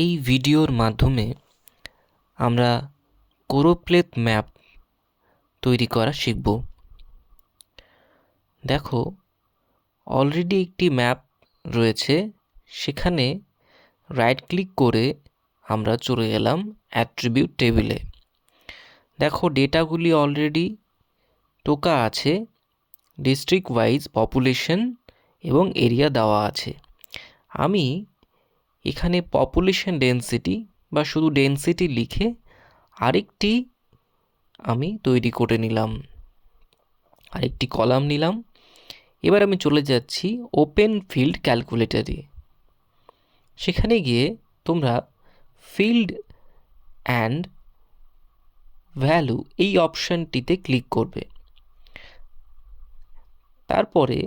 এই ভিডিওর মাধ্যমে আমরা কোরোপ্লেথ ম্যাপ তৈরি করা শিখব। দেখো অলরেডি একটি ম্যাপ রয়েছে। সেখানে রাইট ক্লিক করে আমরা চলে গেলাম অ্যাট্রিবিউট টেবিলে দেখো, ডেটাগুলি অলরেডি টোকা আছে ডিস্ট্রিক্ট ওয়াইজ পপুলেশন এবং এরিয়া দেওয়া আছে। আমি এখানে পপুলেশন ডেন্সিটি বা শুধু ডেন্সিটি লিখে আরেকটি আমি তৈরি করে নিলাম। আরেকটি কলাম নিলাম। এবার আমি চলে যাচ্ছি ওপেন ফিল্ড ক্যালকুলেটারে সেখানে গিয়ে তোমরা ফিল্ড অ্যান্ড ভ্যালু এই অপশানটিতে ক্লিক করবে। তারপরে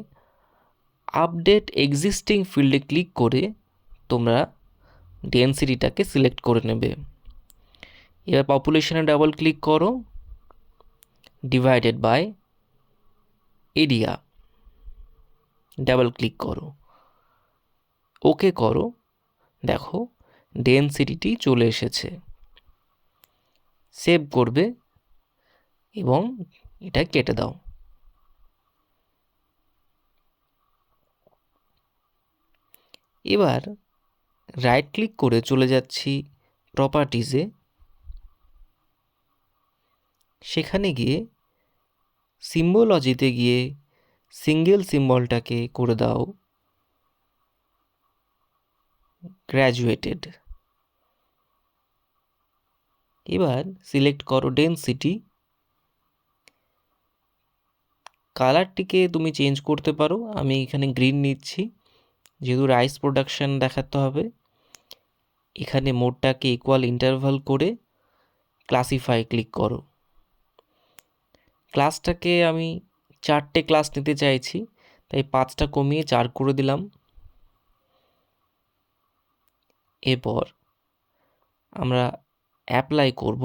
আপডেট এক্সিস্টিং ফিল্ডে ক্লিক করে তোমরা ডেন্সিটিটাকে সিলেক্ট করে নেবে। এবার পপুলেশনে ডাবল ক্লিক করো divided by area double click করো। ওকে করো। দেখো ডেন্সিটিটি চলে এসেছে। সেভ করবে এবং এটা কেটে দাও। এবার রাইট ক্লিক করে চলে যাচ্ছি প্রপার্টিজে সেখানে গিয়ে সিম্বোলজিতে গিয়ে সিঙ্গেল সিম্বলটাকে করে দাও। গ্র্যাজুয়েটেড এবার সিলেক্ট করো ডেন্সিটি কালারটিকে তুমি চেঞ্জ করতে পারো। আমি এখানে গ্রিন নিচ্ছি। যেহেতু রাইস প্রোডাকশান দেখাতে হবে। এখানে মোডটাকে ইকুয়াল ইন্টারভাল করে ক্লাসিফাই ক্লিক করো। ক্লাসটাকে আমি চারটে ক্লাস নিতে চাইছি, তাই পাঁচটা কমিয়ে চার করে দিলাম। এরপর আমরা অ্যাপ্লাই করব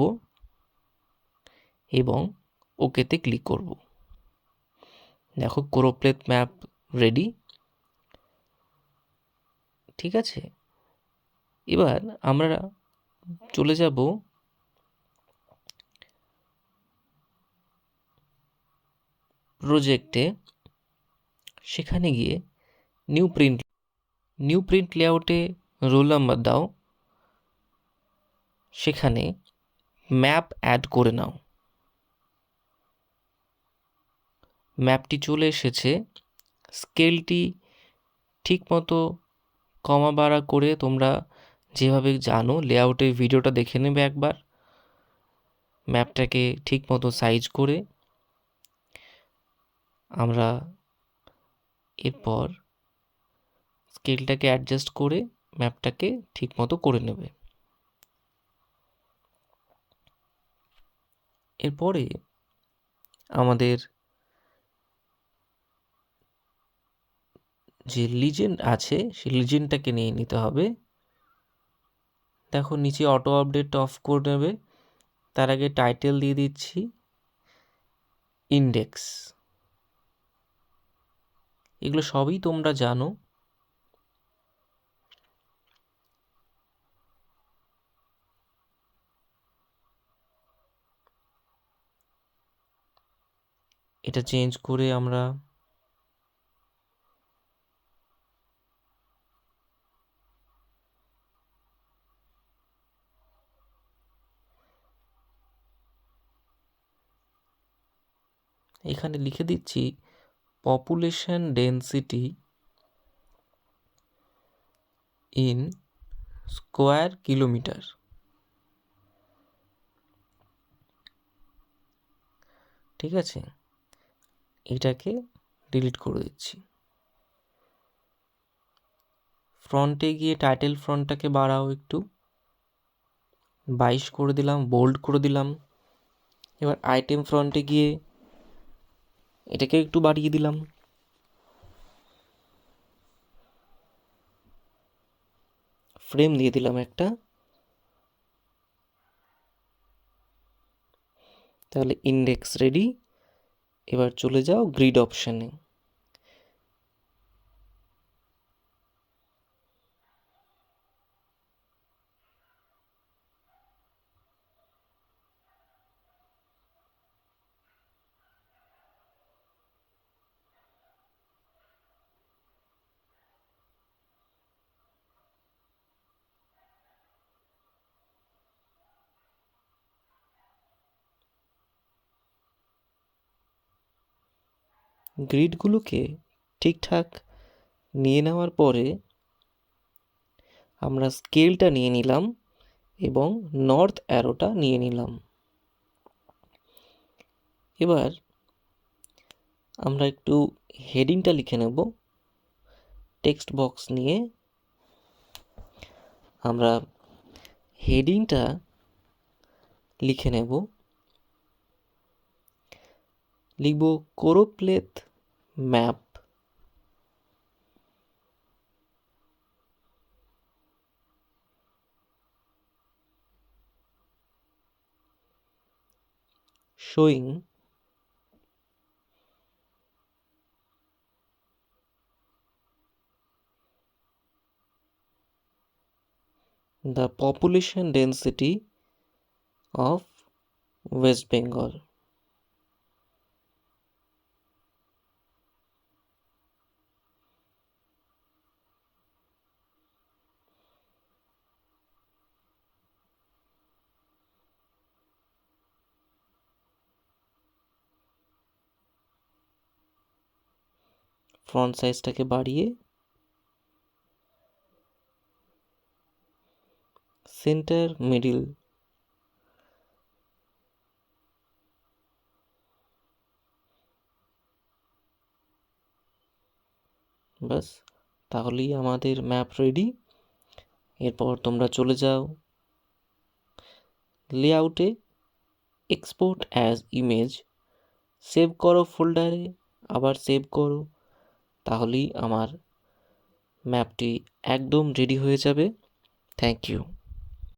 এবং ওকেতে ক্লিক করব। দেখো কোরোপ্লেথ ম্যাপ রেডি ঠিক আছে? এবার আমরা চলে যাব প্রজেক্টে সেখানে গিয়ে নিউ প্রিন্ট নিউ প্রিন্ট লেআউটে রোল নাম্বার দাও। সেখানে ম্যাপ অ্যাড করে নাও। ম্যাপটি চলে এসেছে। স্কেলটি ঠিক মতো কমা বাড়া করে তোমরা যেভাবে জানো লেআউটের ভিডিওটা দেখে নেবে একবার। ম্যাপটাকে ঠিক মতো সাইজ করে আমরা এরপর স্কেলটাকে অ্যাডজাস্ট করে ম্যাপটাকে ঠিক মতো করে নেবে। এরপরে আমাদের যে লিজেন্ড আছে, সেই লিজেন্ডটাকে নিয়ে নিতে হবে। দেখো নিচে অটো আপডেট অফ করে নেবে। তার আগে টাইটেল দিয়ে দিচ্ছি ইন্ডেক্স এগুলো সবই তোমরা জানো। এটা চেঞ্জ করে আমরা এখানে লিখে দিচ্ছি population density in square kilometre ঠিক আছে? এটাকে ডিলিট করে দিচ্ছি। ফ্রন্টে গিয়ে টাইটেল ফ্রন্টটাকে বাড়াও একটু। বাইশ করে দিলাম বোল্ড করে দিলাম। এবার আইটেম ফ্রন্টে গিয়ে এটাকে একটু বাড়িয়ে দিলাম। ফ্রেম দিয়ে দিলাম একটা। তাহলে ইন্ডেক্স রেডি এবার চলে যাও গ্রিড অপশানে গ্রিডগুলোকে ঠিকঠাক নিয়ে নেওয়ার পরে আমরা স্কেলটা নিয়ে নিলাম এবং নর্থ অ্যারোটা নিয়ে নিলাম। এবার আমরা একটু হেডিংটা লিখে নেব। টেক্সট বক্স নিয়ে আমরা হেডিংটা লিখে নেব। লিখব choropleth map showing the population density of West Bengal. Font সাইজটাকে বাড়িয়ে সেন্টার, মিডিল বাস তাহলেই আমাদের ম্যাপ রেডি। এরপর তোমরা চলে যাও লেআউটে এক্সপোর্ট অ্যাজ ইমেজ। সেভ করো ফোল্ডারে, আবার সেভ করো। তাহলেই আমার ম্যাপটি একদম রেডি হয়ে যাবে। Thank you